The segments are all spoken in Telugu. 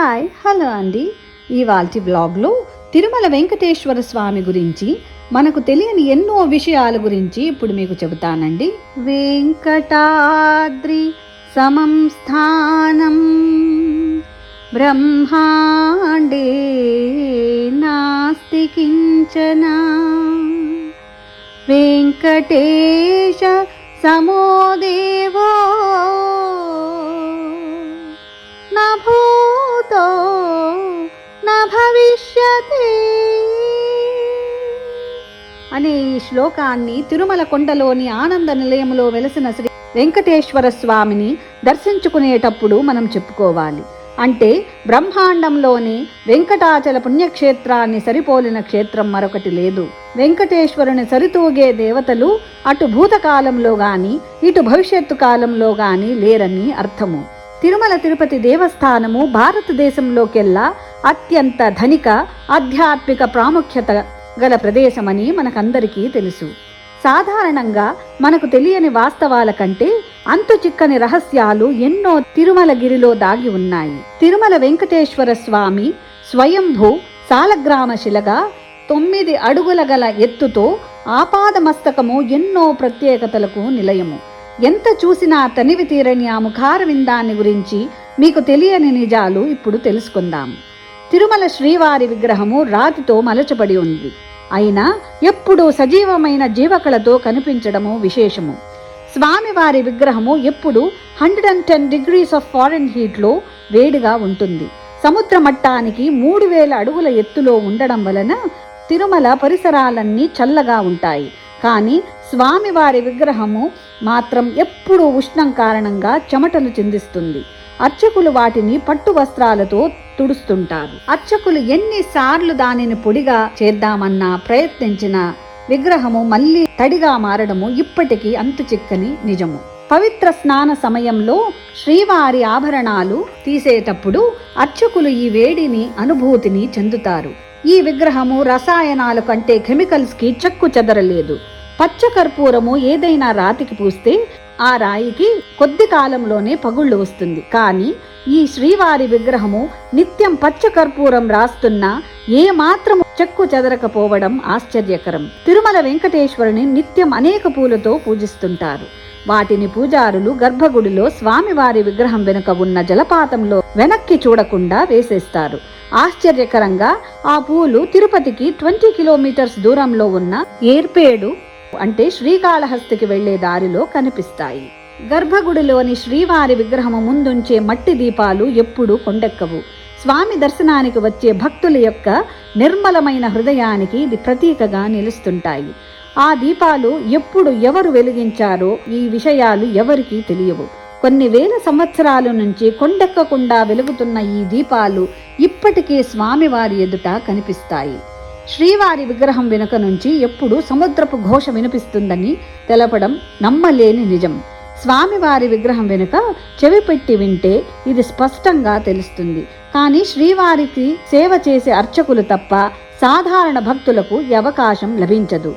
హాయ్ హలో అండి. ఇవాల్టి బ్లాగ్లో తిరుమల వెంకటేశ్వర స్వామి గురించి మనకు తెలియని ఎన్నో విషయాల గురించి ఇప్పుడు మీకు చెబుతానండి. వెంకటాద్రి సమం స్థానం బ్రహ్మాండే నాస్తి కించన. వెంకటేశ సమో దేవో అనే ఈ శ్లోకాన్ని తిరుమల కొండలోని ఆనంద నిలయంలో వెలసిన శ్రీ వెంకటేశ్వర స్వామిని దర్శించుకునేటప్పుడు మనం చెప్పుకోవాలి. అంటే బ్రహ్మాండంలోని వెంకటాచల పుణ్యక్షేత్రాన్ని సరిపోలిన క్షేత్రం మరొకటి లేదు. వెంకటేశ్వరుని సరితూగే దేవతలు అటు భూతకాలంలో గాని ఇటు భవిష్యత్తు కాలంలో గాని లేరని అర్థము. తిరుమల తిరుపతి దేవస్థానము భారతదేశంలోకెల్లా అత్యంత ధనిక ఆధ్యాత్మిక ప్రాముఖ్యత గల ప్రదేశమని మనకందరికీ తెలుసు. సాధారణంగా మనకు తెలియని వాస్తవాల కంటే అంతు చిక్కని రహస్యాలు ఎన్నో తిరుమలగిరిలో దాగి ఉన్నాయి. తిరుమల వెంకటేశ్వర స్వామి స్వయంభూ సాలగ్రామ శిలగా తొమ్మిది అడుగుల గల ఎత్తుతో ఆపాదమస్తకము ఎన్నో ప్రత్యేకతలకు నిలయము. ఎంత చూసినా తనివి తీరని ఆ ముఖార విందాన్ని గురించి మీకు తెలియని నిజాలు ఇప్పుడు తెలుసుకుందాం. తిరుమల శ్రీవారి విగ్రహము రాతితో మలచబడి ఉంది. అయినా ఎప్పుడూ సజీవమైన జీవకళతో కనిపించడము విశేషము. స్వామివారి విగ్రహము ఎప్పుడు hundred and ten degrees of foreign హీట్లో వేడిగా ఉంటుంది. సముద్ర మట్టానికి మూడు వేల అడుగుల ఎత్తులో ఉండడం వలన తిరుమల పరిసరాలన్నీ చల్లగా ఉంటాయి. కానీ స్వామివారి విగ్రహము మాత్రం ఎప్పుడూ ఉష్ణం కారణంగా చెమటలు చిందిస్తుంది. అర్చకులు వాటిని పట్టు వస్త్రాలతో తుడుస్తుంటారు. అర్చకులు ఎన్నిసార్లు దానిని పొడిగా చేద్దామన్నా ప్రయత్నించిన విగ్రహము మళ్ళీ తడిగా మారడము ఇప్పటికీ అంతు చిక్కని నిజము. పవిత్ర స్నాన సమయంలో శ్రీవారి ఆభరణాలు తీసేటప్పుడు అర్చకులు ఈ వేడిని అనుభూతిని చెందుతారు. ఈ విగ్రహము రసాయనాలు కంటే కెమికల్స్కి చెక్కు చెదరలేదు. పచ్చ కర్పూరము ఏదైనా రాతికి పూస్తే ఆ రాయికి కొద్ది కాలంలోనే పగుళ్ళు వస్తుంది. కానీ ఈ శ్రీవారి విగ్రహము నిత్యం పచ్చ కర్పూరం రాస్తున్నా ఏ చెక్కు చెదరకపోవడం ఆశ్చర్యకరం. తిరుమల వెంకటేశ్వరుని నిత్యం అనేక పూలతో పూజిస్తుంటారు. వాటిని పూజారులు గర్భగుడిలో స్వామివారి విగ్రహం వెనుక ఉన్న జలపాతంలో వెనక్కి చూడకుండా వేసేస్తారు. ఆశ్చర్యకరంగా ఆ పూలు తిరుపతికి ట్వంటీ కిలోమీటర్స్ దూరంలో ఉన్న ఏర్పేడు అంటే శ్రీకాళహస్తికి వెళ్ళే దారిలో కనిపిస్తాయి. గర్భగుడిలోని శ్రీవారి విగ్రహము ముందుంచే మట్టి దీపాలు ఎప్పుడూ కొండెక్కవు. స్వామి దర్శనానికి వచ్చే భక్తుల యొక్క నిర్మలమైన హృదయానికి ఇది ప్రతీకగా నిలుస్తుంటాయి. ఆ దీపాలు ఎప్పుడు ఎవరు వెలిగించారో ఈ విషయాలు ఎవరికీ తెలియవు. కొన్ని వేల సంవత్సరాల నుంచి కొండెక్కకుండా వెలుగుతున్న ఈ దీపాలు ఇప్పటికీ స్వామివారి ఎదుట కనిపిస్తాయి. శ్రీవారి విగ్రహం వెనుక నుంచి ఎప్పుడు సముద్రపు ఘోష వినిపిస్తుందని తెలపడం నమ్మలేని నిజం. స్వామివారి విగ్రహం వెనుక చెవి పెట్టి వింటే ఇది స్పష్టంగా తెలుస్తుంది. కానీ శ్రీవారికి సేవ చేసే అర్చకులు తప్ప సాధారణ భక్తులకు ఈ అవకాశం లభించదు.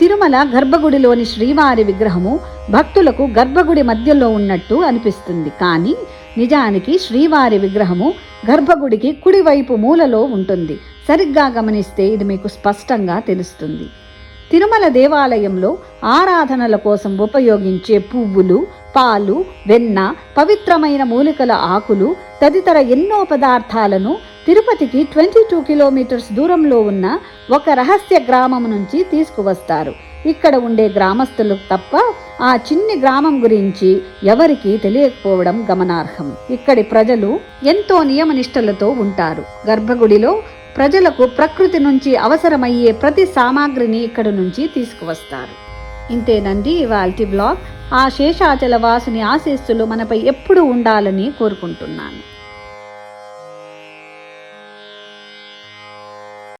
తిరుమల గర్భగుడిలోని శ్రీవారి విగ్రహము భక్తులకు గర్భగుడి మధ్యలో ఉన్నట్టు అనిపిస్తుంది. కానీ నిజానికి శ్రీవారి విగ్రహము గర్భగుడికి కుడివైపు మూలలో ఉంటుంది. సరిగ్గా గమనిస్తే ఇది మీకు స్పష్టంగా తెలుస్తుంది. తిరుమల దేవాలయంలో ఆరాధనల కోసం ఉపయోగించే పువ్వులు పాలు వెన్న పవిత్రమైన మూలికల ఆకులు తదితర ఎన్నో పదార్థాలను తిరుపతికి ట్వంటీ టూ కిలోమీటర్స్ దూరంలో ఉన్న ఒక రహస్య గ్రామం నుంచి తీసుకువస్తారు. ఇక్కడ ఉండే గ్రామస్తులు తప్ప ఆ చిన్ని గ్రామం గురించి ఎవరికీ తెలియకపోవడం గమనార్హం. ఇక్కడి ప్రజలు ఎంతో నియమనిష్టలతో ఉంటారు. గర్భగుడిలో ప్రజలకు ప్రకృతి నుంచి అవసరమయ్యే ప్రతి సామాగ్రిని ఇక్కడ నుంచి తీసుకువస్తారు. ఇంతేనండి ఇవాల్టి బ్లాగ్. ఆ శేషాచల వాసుని ఆశీస్సులు మనపై ఎప్పుడూ ఉండాలని కోరుకుంటున్నాను.